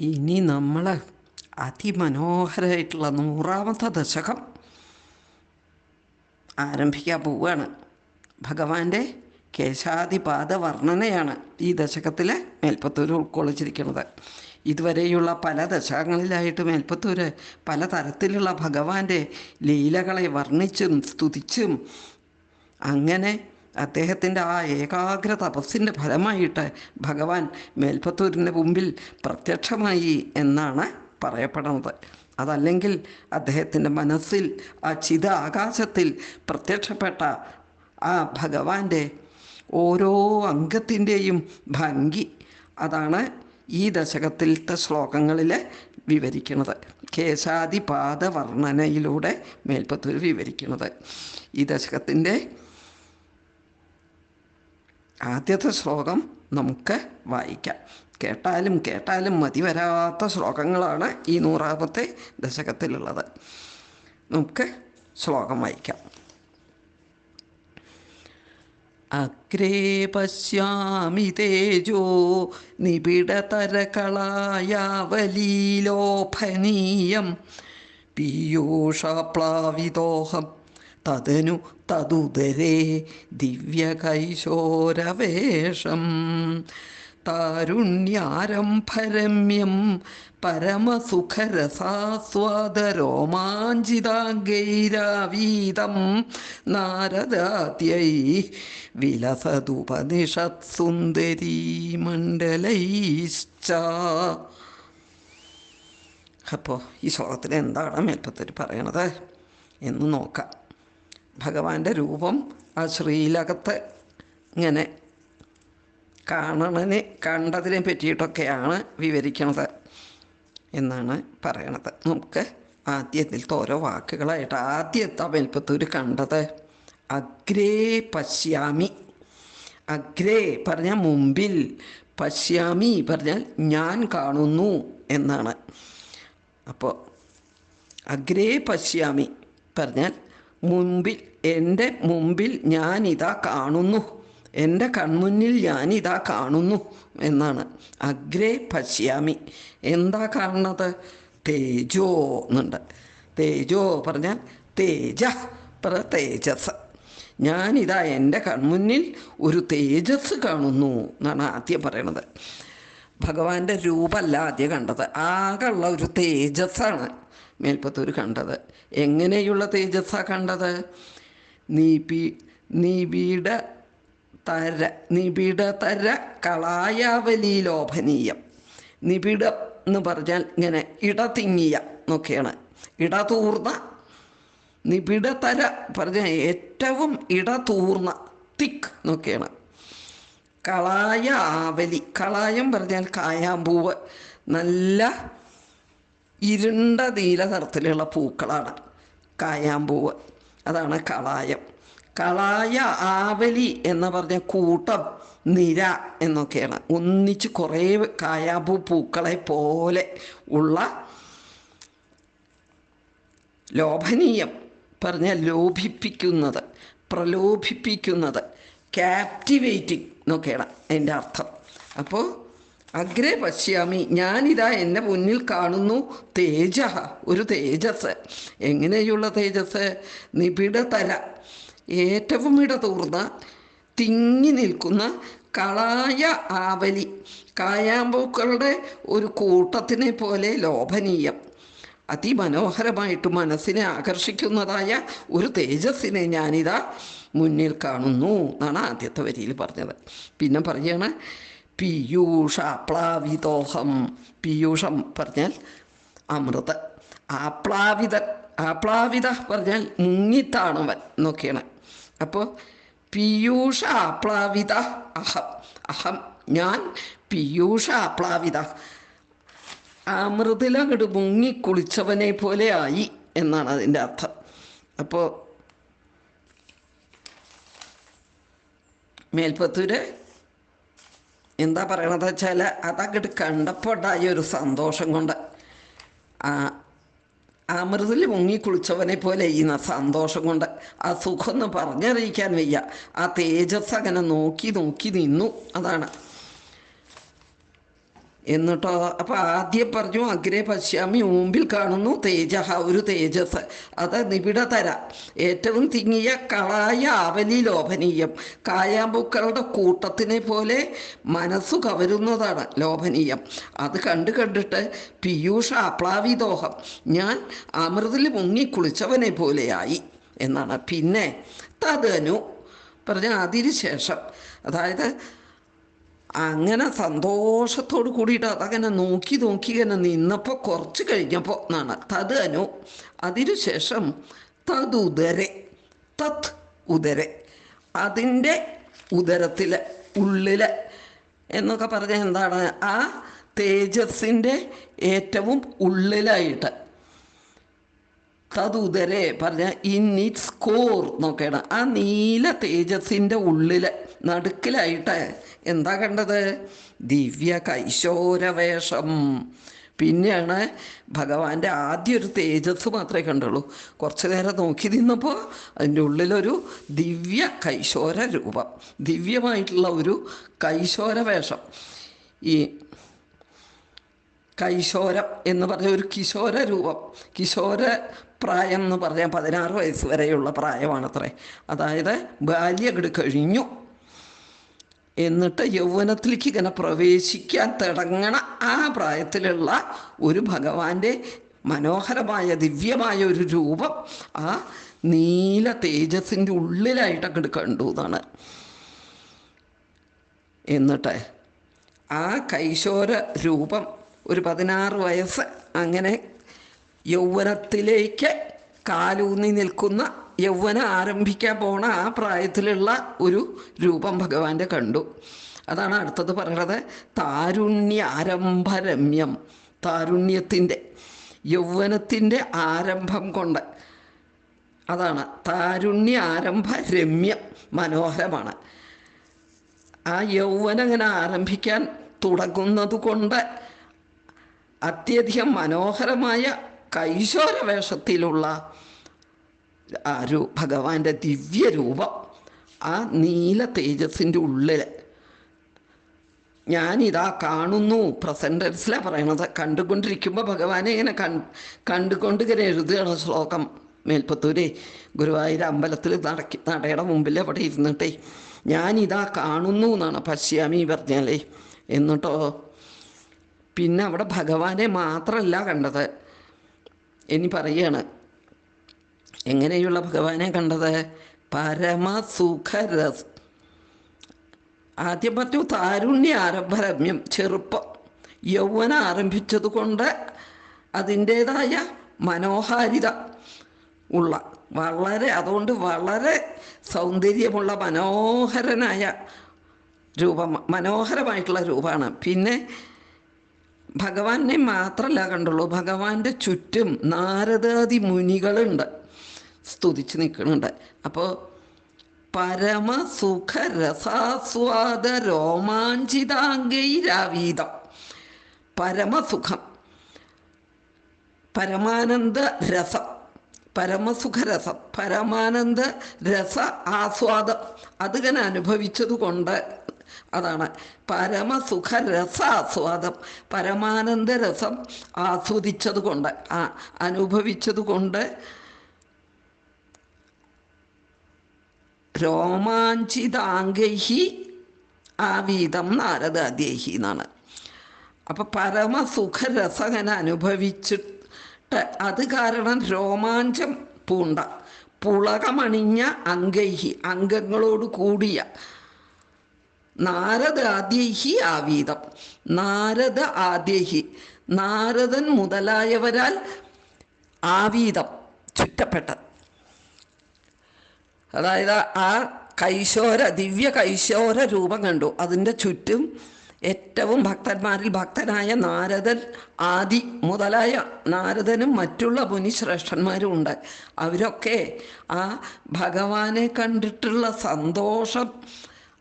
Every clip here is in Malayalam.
ഇനി നമ്മൾ അതിമനോഹരമായിട്ടുള്ള നൂറാമത്തെ ദശകം ആരംഭിക്കാൻ പോവുകയാണ്. ഭഗവാന്റെ കേശാതിപാദ വർണനയാണ് ഈ ദശകത്തിൽ മേൽപ്പത്തൂർ ഉൾക്കൊള്ളിച്ചിരിക്കുന്നത്. ഇതുവരെയുള്ള പല ദശകങ്ങളിലായിട്ട് പല തരത്തിലുള്ള ഭഗവാന്റെ ലീലകളെ വർണിച്ചും സ്തുതിച്ചും അങ്ങനെ അദ്ദേഹത്തിന്റെ ആ ഏകാഗ്ര തപസ്സിന്റെ ഫലമായിട്ട് ഭഗവാൻ മേൽപ്പത്തൂരിന്റെ മുമ്പിൽ പ്രത്യക്ഷമായി എന്നാണ് പറയപ്പെടുന്നത്. അതല്ലെങ്കിൽ അദ്ദേഹത്തിന്റെ മനസ്സിൽ ആ ചിത ആകാശത്തിൽ പ്രത്യക്ഷപ്പെട്ട ആ ഭഗവാന്റെ ഓരോ അംഗത്തിന്റെയും ഭംഗി അതാണ് ഈ ദശകത്തിലത്തെ ശ്ലോകങ്ങളിൽ വിവരിക്കുന്നത്. കേശാദിപാദ വർണനയിലൂടെ മേൽപ്പത്തൂർ വിവരിക്കുന്നത്. ഈ ദശകത്തിന്റെ ആദ്യത്തെ ശ്ലോകം നമുക്ക് വായിക്കാം. കേട്ടാലും കേട്ടാലും മതി വരാത്ത ശ്ലോകങ്ങളാണ് ഈ നൂറാമത്തെ ദശകത്തിലുള്ളത്. നമുക്ക് ശ്ലോകം വായിക്കാം. അഗ്രേ പശ്യാമി തേജോ നിബിഡതരകളായാവലീലോഭനീയം പീയൂഷപ്ലാവിതോഹം തദനു തതുദരേ ദിവ്യകൈശോരവേഷം. താരുണ്യാരംഭരമ്യം പരമസുഖരസാസ്വാദരോമാഞ്ചിതാംഗൈരാവീതം. നാരദാത്യൈ വിലസതുപനിഷത്സുന്ദരീമണ്ഡലൈശ്ച. അപ്പോൾ ഈ ശ്ലോകത്തിൽ എന്താണ് മേൽപ്പത്തിൽ പറയണത്? എന്ന് നോക്കാം. ഭഗവാന്റെ രൂപം ആ ശ്രീലകത്ത് ഇങ്ങനെ കാണണനെ കണ്ടതിനെ പറ്റിയിട്ടൊക്കെയാണ് വിവരിക്കണത് എന്നാണ് പറയണത്. നമുക്ക് ആദ്യത്തിൽ ഓരോ വാക്കുകളായിട്ട് ആദ്യത്തെ മേൽപ്പത്തൂർ കണ്ടത് അഗ്രേ പശ്യാമി. അഗ്രേ പറഞ്ഞാൽ മുമ്പിൽ പശ്യാമി പറഞ്ഞാൽ ഞാൻ കാണുന്നു എന്നാണ്. അപ്പോൾ അഗ്രേ പശ്യാമി പറഞ്ഞാൽ മുമ്പിൽ എന്റെ മുമ്പിൽ ഞാനിതാ കാണുന്നു. എന്റെ കൺമുന്നിൽ ഞാനിതാ കാണുന്നു എന്നാണ്. അഗ്രേ പശ്യാമി. എന്താ കാണുന്നത്? തേജോ എന്നുണ്ട്. തേജോ പറഞ്ഞാൽ തേജ പറ തേജസ്. ഞാനിതാ എന്റെ കൺമുന്നിൽ ഒരു തേജസ് കാണുന്നു എന്നാണ് ആദ്യം പറയണത്. ഭഗവാന്റെ രൂപമല്ല ആദ്യം കണ്ടത്. ആകെയുള്ള ഒരു തേജസ്സാണ്. മേൽപ്പത്തൂർ കണ്ടത്. എങ്ങനെയുള്ള തേജസ്സാ കണ്ടത്? നീപി നിബിഡ തര നിബിഡ തര കളായാവലീലോഭനീയം നിബിഡം എന്ന് പറഞ്ഞാൽ ഇങ്ങനെ ഇടതിങ്ങിയ എന്നൊക്കെയാണ്. ഇടതൂർന്ന നിബിഡതര പറഞ്ഞാൽ ഏറ്റവും ഇടതൂർന്ന തിക്ക് എന്നൊക്കെയാണ്. കളായ ആവലി കളായം പറഞ്ഞാൽ കായാമ്പൂവ്. നല്ല ഇരുണ്ട നീല നിറത്തിലുള്ള പൂക്കളാണ്. കായാമ്പൂവ് അതാണ് കളായം. കളായ ആവലി എന്ന് പറഞ്ഞ കൂട്ടം നിര എന്നൊക്കെയാണ്. ഒന്നിച്ച് കുറേ കായാമ്പൂ പൂക്കളെ പോലെ ഉള്ള ലോഭനീയം പറഞ്ഞ ലോഭിപ്പിക്കുന്നത് പ്രലോഭിപ്പിക്കുന്നത് ക്യാപ്റ്റിവേറ്റിംഗ് എന്നൊക്കെയാണ് അതിന്റെ അർത്ഥം. അപ്പോൾ അഗ്രേ പശ്യാമി ഞാനിതാ എന്റെ മുന്നിൽ കാണുന്നു. തേജ ഒരു തേജസ്. എങ്ങനെയുള്ള തേജസ്? നിബിഡതല. ഏറ്റവും ഇടതൂർന്ന തിങ്ങി നിൽക്കുന്ന കളായ ആവലി. കായാമ്പൂക്കളുടെ ഒരു കൂട്ടത്തിനെ പോലെ ലോഭനീയം. അതിമനോഹരമായിട്ട് മനസ്സിനെ ആകർഷിക്കുന്നതായ ഒരു തേജസ്സിനെ ഞാനിതാ മുന്നിൽ കാണുന്നു എന്നാണ് ആദ്യത്തെ വരിയിൽ പറഞ്ഞത്. പിന്നെ പറയാണ് പീയൂഷ പ്ലാവിതോഹം പീയൂഷം പറഞ്ഞാൽ അമൃത്. ആപ്ലാവിത ആപ്ലാവിത പറഞ്ഞാൽ മുങ്ങിത്താണവൻ എന്നൊക്കെയാണ്. അപ്പോൾ പീയൂഷ ആപ്ലാവിത അഹം. അഹം ഞാൻ പീയൂഷ ആപ്ലാവിത അമൃതിലങ്ങോട്ട് മുങ്ങിക്കുളിച്ചവനെ പോലെ ആയി എന്നാണ് അതിന്റെ അർത്ഥം. അപ്പോൾ മേൽപ്പത്തൂര് എന്താ പറയണത് വെച്ചാൽ അതങ്ങോട്ട് കണ്ടപ്പോൾ ഉണ്ടായ ഒരു സന്തോഷം കൊണ്ട്. ആ അമൃതിൽ മുങ്ങിക്കുളിച്ചവനെ പോലെ ചെയ്യുന്ന സന്തോഷം കൊണ്ട് ആ സുഖമൊന്നും പറഞ്ഞറിയിക്കാൻ വയ്യ. ആ തേജസ് അങ്ങനെ നോക്കി നോക്കി നിന്നു. അതാണ്. എന്നിട്ടോ അപ്പൊ ആദ്യം പറഞ്ഞു അഗ്രേ പശ്യാമി മുമ്പിൽ കാണുന്നു തേജ ഒരു തേജസ്. അത് നിബിഡതര. ഏറ്റവും തിങ്ങിയ കളായ ആവലി ലോഭനീയം കായാമ്പൂക്കളുടെ കൂട്ടത്തിനെ പോലെ മനസ്സു കവരുന്നതാണ് ലോഭനീയം. അത് കണ്ടു കണ്ടിട്ട് പീയൂഷ അപ്ലാവിദോഹം. ഞാൻ അമൃതിൽ മുങ്ങി കുളിച്ചവനെ പോലെയായി. എന്നാണ്. പിന്നെ തതനു പറഞ്ഞ അതിനുശേഷം. അതായത് അങ്ങനെ സന്തോഷത്തോട് കൂടിയിട്ട് അതങ്ങനെ നോക്കി നോക്കി ഇങ്ങനെ നിന്നപ്പോൾ കുറച്ച് കഴിഞ്ഞപ്പോൾ എന്നാണ് തത് അനു അതിനുശേഷം തതുദരെ തത് ഉദരെ അതിന്റെ ഉദരത്തിൽ ഉള്ളിൽ എന്നൊക്കെ പറഞ്ഞാൽ എന്താണ്? ആ തേജസ്സിന്റെ ഏറ്റവും ഉള്ളിലായിട്ട്. തതുദരെ പറഞ്ഞ ഇൻ ഇറ്റ്സ് കോർ നോക്കണം ആ നീല തേജസ്സിന്റെ ഉള്ളിൽ നടുക്കിലായിട്ട്. എന്താ കണ്ടത്? ദിവ്യ കൈശോരവേഷം. പിന്നെയാണ് ഭഗവാന്റെ ആദ്യ ഒരു തേജസ് മാത്രമേ കണ്ടുള്ളൂ. കുറച്ചു നേരം നോക്കി നിന്നപ്പോൾ അതിന്റെ ഉള്ളിലൊരു ദിവ്യ കൈശോര രൂപം. ദിവ്യമായിട്ടുള്ള ഒരു കൈശോര വേഷം ഈ കൈശോരം എന്ന് പറഞ്ഞ ഒരു കിശോര രൂപം. കിശോര പ്രായം എന്ന് പറഞ്ഞാൽ പതിനാറ് വയസ്സ് വരെയുള്ള പ്രായമാണത്രേ. അതായത് ബാല്യഗഡ് കഴിഞ്ഞു. എന്നിട്ട് യൗവനത്തിലേക്ക് ഇങ്ങനെ പ്രവേശിക്കാൻ തുടങ്ങണ ആ പ്രായത്തിലുള്ള ഒരു ഭഗവാന്റെ മനോഹരമായ ദിവ്യമായ ഒരു രൂപം ആ നീല തേജസ്സിന്റെ ഉള്ളിലായിട്ട് അങ്ങോട്ട് കണ്ടു എന്നാണ്. എന്നിട്ട് ആ കൈശോര രൂപം ഒരു പതിനാറ് വയസ്സ് അങ്ങനെ യൗവനത്തിലേക്ക് കാലൂന്നി നിൽക്കുന്ന യൗവനം ആരംഭിക്കാൻ പോണ ആ പ്രായത്തിലുള്ള ഒരു രൂപം ഭഗവാന്റെ കണ്ടു. അതാണ് അടുത്തത് പറയുന്നത് താരുണ്യാരംഭരമ്യം താരുണ്യത്തിന്റെ യൗവനത്തിന്റെ ആരംഭം കൊണ്ട്. അതാണ് താരുണ്യ ആരംഭ രമ്യം മനോഹരമാണ്. ആ യൗവനം ഇങ്ങനെ ആരംഭിക്കാൻ തുടങ്ങുന്നത് കൊണ്ട് അത്യധികം മനോഹരമായ കൈശോര വേഷത്തിലുള്ള ആ ഒരു ഭഗവാന്റെ ദിവ്യരൂപം ആ നീല തേജസ്സിന്റെ ഉള്ളിൽ ഞാനിതാ കാണുന്നു പ്രസന്റൻസിലാണ് പറയണത്. കണ്ടുകൊണ്ടിരിക്കുമ്പോൾ ഭഗവാനെ ഇങ്ങനെ കൺ കണ്ടുകൊണ്ട് ഇങ്ങനെ എഴുതുകയാണ് ശ്ലോകം. മേൽപ്പത്തൂരെ ഗുരുവായൂർ അമ്പലത്തിൽ നടക്കി നടയുടെ മുമ്പിൽ അവിടെ ഇരുന്നിട്ടേ ഞാനിതാ കാണുന്നു എന്നാണ് പശ്യാമി പറഞ്ഞാലേ. എന്നിട്ടോ പിന്നെ അവിടെ ഭഗവാനെ മാത്രമല്ല കണ്ടത്. ഇനി പറയാണ് എങ്ങനെയുള്ള ഭഗവാനെ കണ്ടത്? പരമസുഖരസ് ആദ്യം പറഞ്ഞു താരുണ്യ ആരംഭരമ്യം ചെറുപ്പം. യൗവനം ആരംഭിച്ചതുകൊണ്ട് അതിന്റേതായ മനോഹാരിത ഉള്ള വളരെ അതുകൊണ്ട് വളരെ സൗന്ദര്യമുള്ള മനോഹരനായ രൂപം മനോഹരമായിട്ടുള്ള രൂപമാണ്. പിന്നെ ഭഗവാനെ മാത്രമല്ല കണ്ടുള്ളൂ. ഭഗവാന്റെ ചുറ്റും നാരദാദി മുനികളുണ്ട്. സ്തുതിച്ച് നിൽക്കുന്നുണ്ട്. അപ്പോൾ പരമസുഖ രസാസ്വാദ രോമാഞ്ചിതാംഗൈരാവീതം പരമസുഖം. പരമാനന്ദ രസം പരമസുഖരസം. പരമാനന്ദ രസ ആസ്വാദം അതിങ്ങനെ അനുഭവിച്ചത് കൊണ്ട് അതാണ് പരമസുഖ രസ ആസ്വാദം പരമാനന്ദ രസം ആസ്വദിച്ചത് കൊണ്ട് ആ അനുഭവിച്ചത് രോമാഞ്ചിതാംഗൈഹി ആവീതം നാരദാദ്യേഹി എന്നാണ്. അപ്പൊ പരമസുഖരസകന അനുഭവിച്ചിട്ട് അത് കാരണം രോമാഞ്ചം പൂണ്ട. പുളകമണിഞ്ഞ അംഗൈഹി അംഗങ്ങളോട് കൂടിയ നാരദ ആദ്യഹി ആവീതം നാരദ ആദ്യഹി നാരദൻ മുതലായവരാൽ ആവീതം ചുറ്റപ്പെട്ട അതായത് ആ കൈശോര ദിവ്യ കൈശോര രൂപം കണ്ടു. അതിന്റെ ചുറ്റും ഏറ്റവും ഭക്തന്മാരിൽ ഭക്തനായ നാരദൻ ആദി മുതലായ നാരദനും മറ്റുള്ള മുനിശ്രേഷ്ഠന്മാരും ഉണ്ട്. അവരൊക്കെ ആ ഭഗവാനെ കണ്ടിട്ടുള്ള സന്തോഷം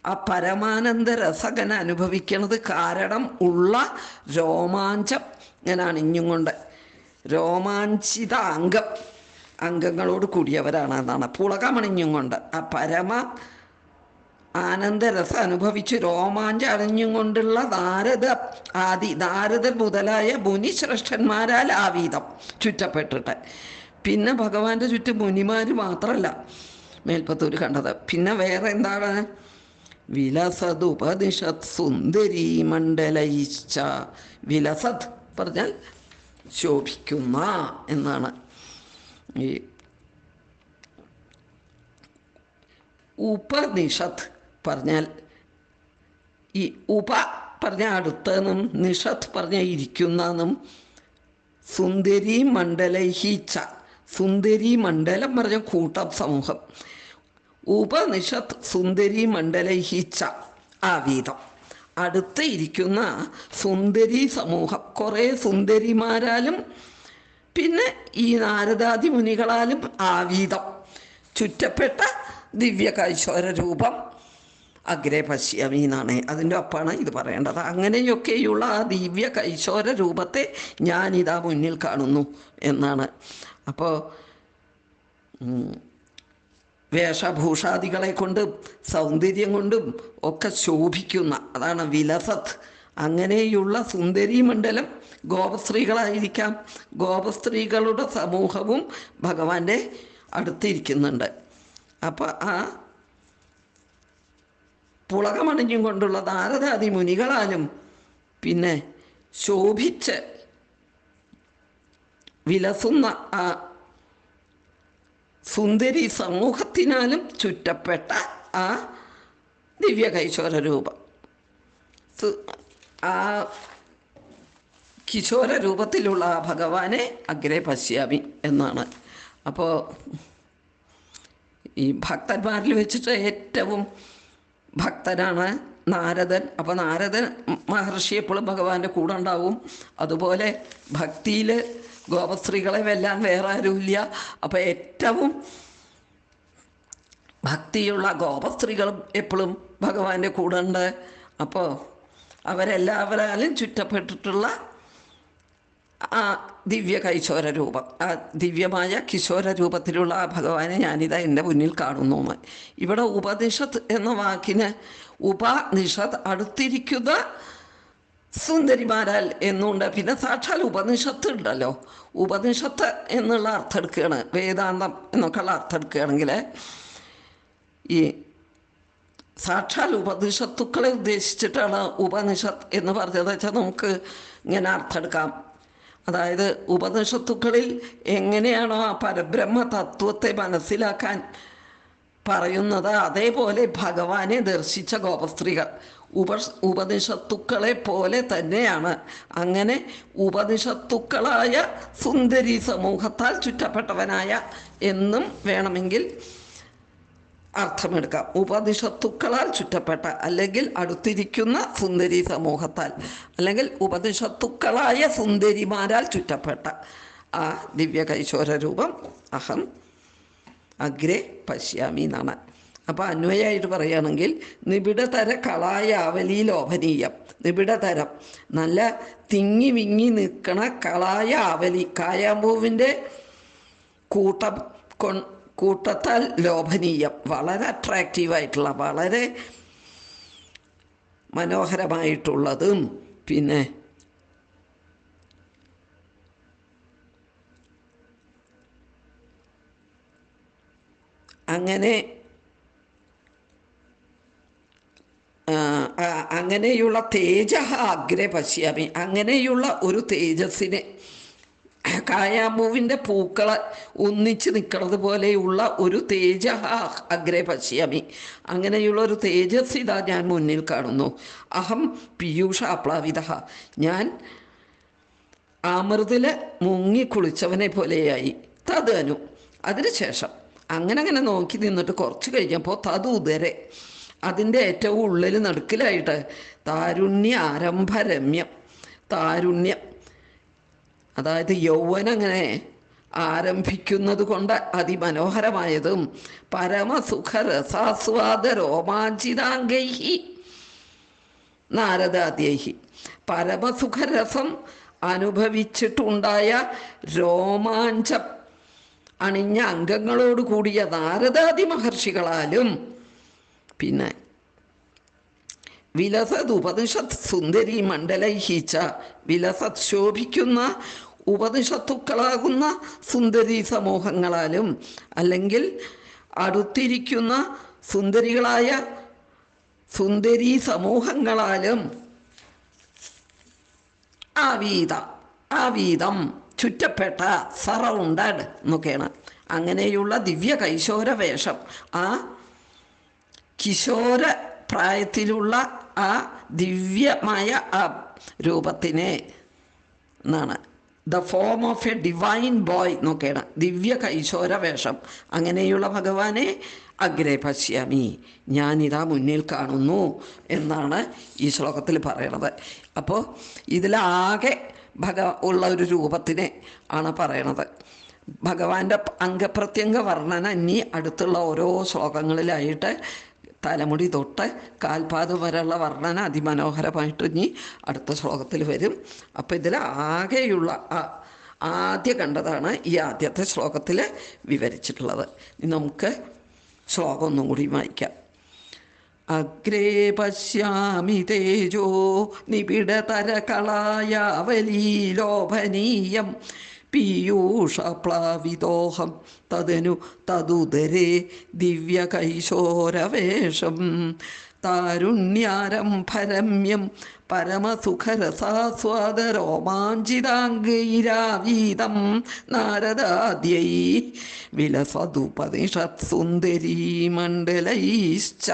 ആ പരമാനന്ദ രസകന അനുഭവിക്കുന്നത് കാരണം ഉള്ള രോമാഞ്ചം ഞാൻ അണിഞ്ഞും കൊണ്ട്. രോമാഞ്ചിത അംഗം അംഗങ്ങളോട് കൂടിയവരാണ് എന്നാണ് പുളകമണിഞ്ഞും കൊണ്ട്. ആ പരമ ആനന്ദരസം അനുഭവിച്ച് രോമാഞ്ചം അണിഞ്ഞും കൊണ്ടുള്ള നാരദ ആദി നാരദ മുതലായ മുനിശ്രേഷ്ഠന്മാരാൽ ആവീതം ചുറ്റപ്പെട്ടിട്ട്. പിന്നെ ഭഗവാന്റെ ചുറ്റും മുനിമാർ മാത്രമല്ല മേൽപ്പത്തൂർ കണ്ടത്. പിന്നെ വേറെ എന്താണ്? വിലസതുപനിഷത് സുന്ദരി മണ്ഡലയിച്ച വിലസത് പറഞ്ഞാൽ ശോഭിക്കുന്ന എന്നാണ്. ഉപനിഷത്ത് പറഞ്ഞാൽ ഈ ഉപ പറഞ്ഞ അടുത്തെന്നും നിഷത്ത് പറഞ്ഞ ഇരിക്കുന്നെന്നും സുന്ദരി മണ്ഡലഹിച്ച സുന്ദരി മണ്ഡലം പറഞ്ഞ കൂട്ടം സമൂഹം. ഉപനിഷത്ത് സുന്ദരി മണ്ഡലഹിച്ച വീതം. അടുത്ത് ഇരിക്കുന്ന സുന്ദരി സമൂഹം കുറേ സുന്ദരിമാരാലും പിന്നെ ഈ നാരദാദി മുനികളാലും ആവീതം. ചുറ്റപ്പെട്ട ദിവ്യ കൈശോര രൂപം. അഗ്രേ പശ്യാമി എന്നാണ് അതിന്റെ ഒപ്പാണ് ഇത് പറയേണ്ടത്. അങ്ങനെയൊക്കെയുള്ള ആ ദിവ്യ കൈശോര രൂപത്തെ ഞാനിതാ മുന്നിൽ കാണുന്നു എന്നാണ്. അപ്പോൾ വേഷഭൂഷാദികളെ കൊണ്ടും സൗന്ദര്യം കൊണ്ടും ഒക്കെ ശോഭിക്കുന്ന അതാണ് വിലസത്ത് അങ്ങനെയുള്ള സുന്ദരി മണ്ഡലം ഗോപസ്ത്രീകളായിരിക്കാം. ഗോപസ്ത്രീകളുടെ സമൂഹവും ഭഗവാന്റെ അടുത്തിരിക്കുന്നുണ്ട്. അപ്പോൾ ആ പുളകമണിഞ്ഞും കൊണ്ടുള്ള നാരദാദി മുനികളാലും പിന്നെ ശോഭിച്ച് വിലസുന്ന ആ സുന്ദരി സമൂഹത്തിനാലും ചുറ്റപ്പെട്ട ആ ദിവ്യ കൈശോര രൂപം ആ കിശോര രൂപത്തിലുള്ള ഭഗവാനെ അഗ്രേ പശ്യാമി എന്നാണ്. അപ്പോൾ ഈ ഭക്തന്മാരിൽ വെച്ചിട്ട് ഏറ്റവും ഭക്തനാണ് നാരദൻ. അപ്പോൾ നാരദൻ മഹർഷി എപ്പോഴും ഭഗവാന്റെ കൂടെ ഉണ്ടാവും. അതുപോലെ ഭക്തിയിൽ ഗോപസ്ത്രീകളെ വെല്ലാൻ വേറെ ആരുമില്ല. അപ്പോൾ ഏറ്റവും ഭക്തിയുള്ള ഗോപസ്ത്രീകളും എപ്പോഴും ഭഗവാന്റെ കൂടെ ഉണ്ട്. അപ്പോൾ അവരെല്ലാവരാലും ചുറ്റപ്പെട്ടിട്ടുള്ള ആ ദിവ്യ കൈശോര രൂപം ആ ദിവ്യമായ കിശോര രൂപത്തിലുള്ള ആ ഭഗവാനെ ഞാനിതാ എന്റെ മുന്നിൽ കാണുന്നു എന്ന്. ഇവിടെ ഉപനിഷത്ത് എന്ന വാക്കിന് ഉപനിഷത്ത് അടുത്തിരിക്കുന്ന സുന്ദരിമാരാൽ എന്നുണ്ട്. പിന്നെ സാക്ഷാൽ ഉപനിഷത്ത് ഉണ്ടല്ലോ. ഉപനിഷത്ത് എന്നുള്ള അർത്ഥം എടുക്കുകയാണ്. വേദാന്തം എന്നൊക്കെയുള്ള അർത്ഥം എടുക്കുകയാണെങ്കിൽ ഈ സാക്ഷാൽ ഉപനിഷത്തുക്കളെ ഉദ്ദേശിച്ചിട്ടാണ് ഉപനിഷത്ത് എന്ന് പറഞ്ഞത് വെച്ചാൽ നമുക്ക് ഇങ്ങനെ അർത്ഥമെടുക്കാം അതായത് ഉപനിഷത്തുക്കളിൽ എങ്ങനെയാണോ ആ പരബ്രഹ്മ തത്വത്തെ മനസ്സിലാക്കാൻ പറയുന്നത് അതേപോലെ ഭഗവാനെ ദർശിച്ച ഗോപസ്ത്രീകൾ. ഉപ ഉപനിഷത്തുക്കളെ പോലെ തന്നെയാണ്. അങ്ങനെ ഉപനിഷത്തുക്കളായ സുന്ദരി സമൂഹത്താൽ ചുറ്റപ്പെട്ടവനായ എന്നും വേണമെങ്കിൽ അർത്ഥമെടുക്കാം. ഉപനിഷത്തുക്കളാൽ ചുറ്റപ്പെട്ട അല്ലെങ്കിൽ അടുത്തിരിക്കുന്ന സുന്ദരി സമൂഹത്താൽ അല്ലെങ്കിൽ ഉപനിഷത്തുക്കളായ സുന്ദരിമാരാൽ ചുറ്റപ്പെട്ട ആ ദിവ്യ കൈശോര രൂപം അഹം അഗ്രേ പശ്യാമി എന്നാണ് അപ്പോൾ അന്വയമായിട്ട് പറയുകയാണെങ്കിൽ നിബിഡതര കളായ അവലി ലോഭനീയം നിബിഡതരം. നല്ല തിങ്ങി വിങ്ങി നിൽക്കണ കളായ അവലി കായാമ്പൂവിന്റെ കൂട്ടം കൊ കൂട്ടത്താൽ ലോഭനീയം. വളരെ അട്രാക്റ്റീവായിട്ടുള്ള വളരെ മനോഹരമായിട്ടുള്ളതും പിന്നെ അങ്ങനെ അങ്ങനെയുള്ള തേജ അഗ്രെ പശ്യാമി അങ്ങനെയുള്ള ഒരു തേജസ്സിനെ കായാമ്പൂവിന്റെ പൂക്കൾ ഒന്നിച്ച് നിൽക്കുന്നത് പോലെയുള്ള ഒരു തേജ അഗ്രേ പശ്യാമി. അങ്ങനെയുള്ള ഒരു തേജസ് ഇതാ ഞാൻ മുന്നിൽ കാണുന്നു. അഹം പീയൂഷ അപ്ലാവിത ഞാൻ അമൃതിൽ മുങ്ങി കുളിച്ചവനെ പോലെയായി. തതനു അതിനുശേഷം അങ്ങനെ അങ്ങനെ നോക്കി നിന്നിട്ട് കുറച്ച് കഴിഞ്ഞപ്പോൾ തതുദരെ അതിന്റെ ഏറ്റവും ഉള്ളിൽ നടുക്കിലായിട്ട് താരുണ്യ ആരംഭരമ്യം താരുണ്യം. അതായത് യൗവനം അങ്ങനെ ആരംഭിക്കുന്നത് കൊണ്ട് അതിമനോഹരമായതും പരമസുഖരസാസ്വാദ രോമാഞ്ചിതാംഗൈഹി നാരദാദ്യൈഹി. പരമസുഖരസം അനുഭവിച്ചിട്ടുണ്ടായ രോമാഞ്ചം അണിഞ്ഞ അംഗങ്ങളോട് കൂടിയ നാരദാദി മഹർഷികളാലും പിന്നെ വിലസത് ഉപനിഷത് സുന്ദരി മണ്ഡലൈഹിച്ച വിലസത് ശോഭിക്കുന്ന ഉപനിഷത്തുക്കളാകുന്ന സുന്ദരി സമൂഹങ്ങളാലും അല്ലെങ്കിൽ അടുത്തിരിക്കുന്ന സുന്ദരികളായ സുന്ദരി സമൂഹങ്ങളാലും ആവീത ആവീതം ചുറ്റപ്പെട്ട സറൗണ്ടഡ് എന്നൊക്കെയാണ്. അങ്ങനെയുള്ള ദിവ്യ കൈശോര വേഷം. ആ കിശോര പ്രായത്തിലുള്ള ആ ദിവ്യമായ ആ രൂപത്തിനെ എന്നാണ്. The form of a divine boy നോക്കേണ ദിവ്യ കൈശോര വേഷം. അങ്ങനെയുള്ള ഭഗവാനെ അഗ്രേ പശ്യാമി. ഞാനിതാ മുന്നിൽ കാണുന്നു എന്നാണ് ഈ ശ്ലോകത്തിൽ പറയണത്. അപ്പോൾ ഇതിലാകെ ഭഗ ഉള്ള ഒരു രൂപത്തിനെ ആണ് പറയണത്. ഭഗവാന്റെ അംഗപ്രത്യംഗ വർണന ഇനി അടുത്തുള്ള ഓരോ ശ്ലോകങ്ങളിലായിട്ട് തലമുടി തൊട്ട് കാൽപാദം വരെയുള്ള വർണന അതിമനോഹരമായിട്ട് ഇനി അടുത്ത ശ്ലോകത്തിൽ വരും. അപ്പോൾ ഇതിൽ ആകെയുള്ള ആദ്യ കണ്ടതാണ് ഈ ആദ്യത്തെ ശ്ലോകത്തിൽ വിവരിച്ചിട്ടുള്ളത്. നമുക്ക് ശ്ലോകം ഒന്നും കൂടി വായിക്കാം. അഗ്രേ പശ്യാമി തേജോ നിബിഡതരകളായാവലീലോഭനീയം പീയൂഷപ്ലാവിതോഹം തദനു തതുദരേ ദിവ്യകൈശോരവേഷം. താരുണ്യാരംഭരമ്യം പരമസുഖരസാസ്വാദരോമാഞ്ചിതാംഗൈരാവീതം. നാരദാദ്യൈ വിലസതുപനിഷത് സുന്ദരീ മണ്ഡലൈശ്ച